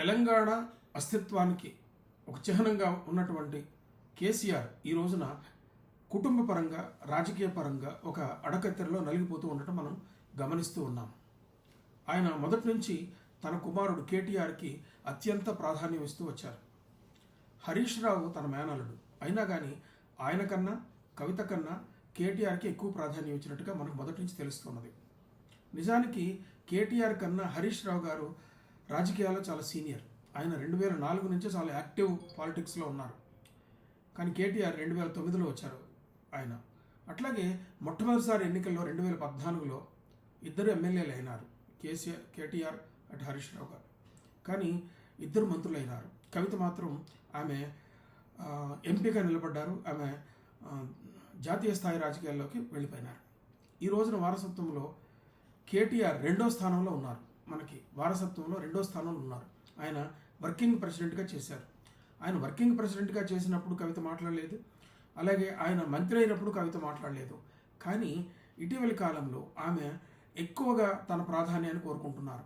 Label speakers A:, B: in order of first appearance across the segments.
A: తెలంగాణ అస్తిత్వానికి ఒక చిహ్నంగా ఉన్నటువంటి కేసీఆర్ ఈ రోజున కుటుంబ పరంగా రాజకీయ పరంగా ఒక అడకత్తెరలో నలిగిపోతూ ఉండటం మనం గమనిస్తూ ఉన్నాం. ఆయన మొదటి నుంచి తన కుమారుడు కేటీఆర్కి అత్యంత ప్రాధాన్యం ఇస్తూ వచ్చారు. హరీష్ రావు తన మేనలుడు అయినా కానీ ఆయన కన్నా కవిత కన్నా కేటీఆర్కి ఎక్కువ ప్రాధాన్యం ఇచ్చినట్టుగా మనకు మొదటి నుంచి తెలుస్తున్నది నిజానికి కేటీఆర్ కన్నా హరీష్ రావు గారు రాజకీయాల్లో చాలా సీనియర్. ఆయన రెండు వేల నాలుగు నుంచి చాలా యాక్టివ్ పాలిటిక్స్లో ఉన్నారు. కానీ కేటీఆర్ రెండు వేల తొమ్మిదిలో వచ్చారు ఆయన. అట్లాగే మొట్టమొదటిసారి ఎన్నికల్లో రెండు వేల పద్నాలుగులో ఇద్దరు ఎమ్మెల్యేలు అయినారు కేసీఆర్ కేటీఆర్ అటు హరీష్ రావు గారు. కానీ ఇద్దరు మంత్రులు అయినారు కవిత మాత్రం ఆమె ఎంపీగా నిలబడ్డారు. ఆమె జాతీయ స్థాయి రాజకీయాల్లోకి వెళ్ళిపోయినారు. ఈ రోజున వారసత్వంలో కేటీఆర్ రెండో స్థానంలో ఉన్నారు. మనకి వారసత్వంలో రెండో స్థానంలో ఉన్నారు. ఆయన వర్కింగ్ ప్రెసిడెంట్గా చేశారు. ఆయన వర్కింగ్ ప్రెసిడెంట్గా చేసినప్పుడు కవిత మాట్లాడలేదు. అలాగే ఆయన మంత్రి అయినప్పుడు కవిత మాట్లాడలేదు. కానీ ఇటీవలి కాలంలో ఆమె ఎక్కువగా తన ప్రాధాన్యాన్ని కోరుకుంటున్నారు.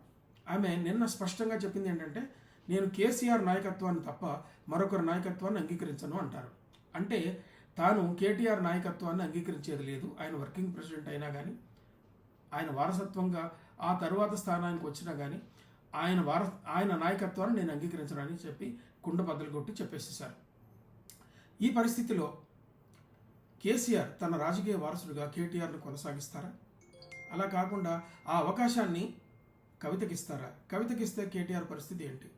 A: ఆమె నిన్న స్పష్టంగా చెప్పింది ఏంటంటే నేను కేసీఆర్ నాయకత్వాన్ని తప్ప మరొకరి నాయకత్వాన్ని అంగీకరించను అంటారు. అంటే తాను కేటీఆర్ నాయకత్వాన్ని అంగీకరించేది లేదు ఆయన వర్కింగ్ ప్రెసిడెంట్ అయినా కానీ ఆయన వారసత్వంగా ఆ తరువాత స్థానానికి వచ్చినా కానీ ఆయన వార ఆయన నాయకత్వాన్ని నేను అంగీకరించడానికి చెప్పి కుండ బద్దలు కొట్టి చెప్పేసేశారు. ఈ పరిస్థితిలో కేసీఆర్ తన రాజకీయ వారసుడిగా కేటీఆర్ను కొనసాగిస్తారా? అలా కాకుండా ఆ అవకాశాన్ని కవితకిస్తారా? కవితకిస్తే కేటీఆర్ పరిస్థితి ఏంటి?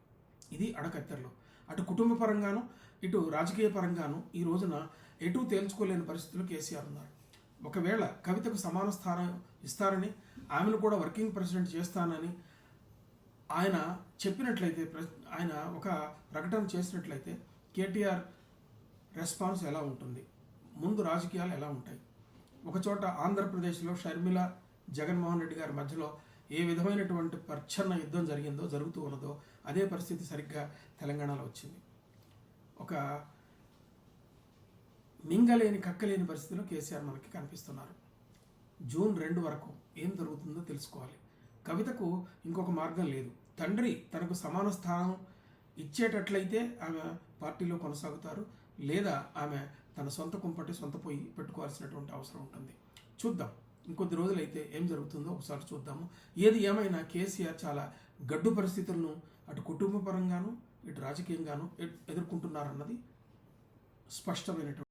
A: ఇది అడకత్తెరలో. అటు కుటుంబ పరంగాను ఇటు రాజకీయ పరంగాను ఈ రోజున ఎటు తేల్చుకోలేని పరిస్థితులు కేసీఆర్ ఉన్నారు. ఒకవేళ కవితకు సమాన స్థానం ఇస్తారని ఆమెను కూడా వర్కింగ్ ప్రెసిడెంట్ చేస్తానని ఆయన చెప్పినట్లయితే ప్ర- ఆయన ఒక ప్రకటన చేసినట్లయితే కేటీఆర్ రెస్పాన్స్ ఎలా ఉంటుంది? ముందు రాజకీయాలు ఎలా ఉంటాయి? ఒకచోట ఆంధ్రప్రదేశ్లో షర్మిల జగన్మోహన్ రెడ్డి గారి మధ్యలో ఏ విధమైనటువంటి ప్రచ్ఛన్న యుద్ధం జరిగిందో జరుగుతూ ఉన్నదో అదే పరిస్థితి సరిగ్గా తెలంగాణలో వచ్చింది. ఒక మింగలేని కక్కలేని పరిస్థితిలో కేసీఆర్ మనకి కనిపిస్తున్నారు. జూన్ రెండు వరకు ఏం జరుగుతుందో తెలుసుకోవాలి. కవితకు ఇంకొక మార్గం లేదు. తండ్రి తనకు సమాన స్థానం ఇచ్చేటట్లయితే ఆమె పార్టీలో కొనసాగుతారు. లేదా ఆమె తన సొంత కుంపటి సొంత పొయ్యి పెట్టుకోవాల్సినటువంటి అవసరం ఉంటుంది. చూద్దాం. ఇంకొద్ది రోజులైతే ఏం జరుగుతుందో ఒకసారి చూద్దాము. ఏది ఏమైనా కేసీఆర్ చాలా గడ్డు పరిస్థితులను అటు కుటుంబ పరంగాను ఇటు రాజకీయంగాను ఎదుర్కొంటున్నారన్నది స్పష్టమైనటువంటి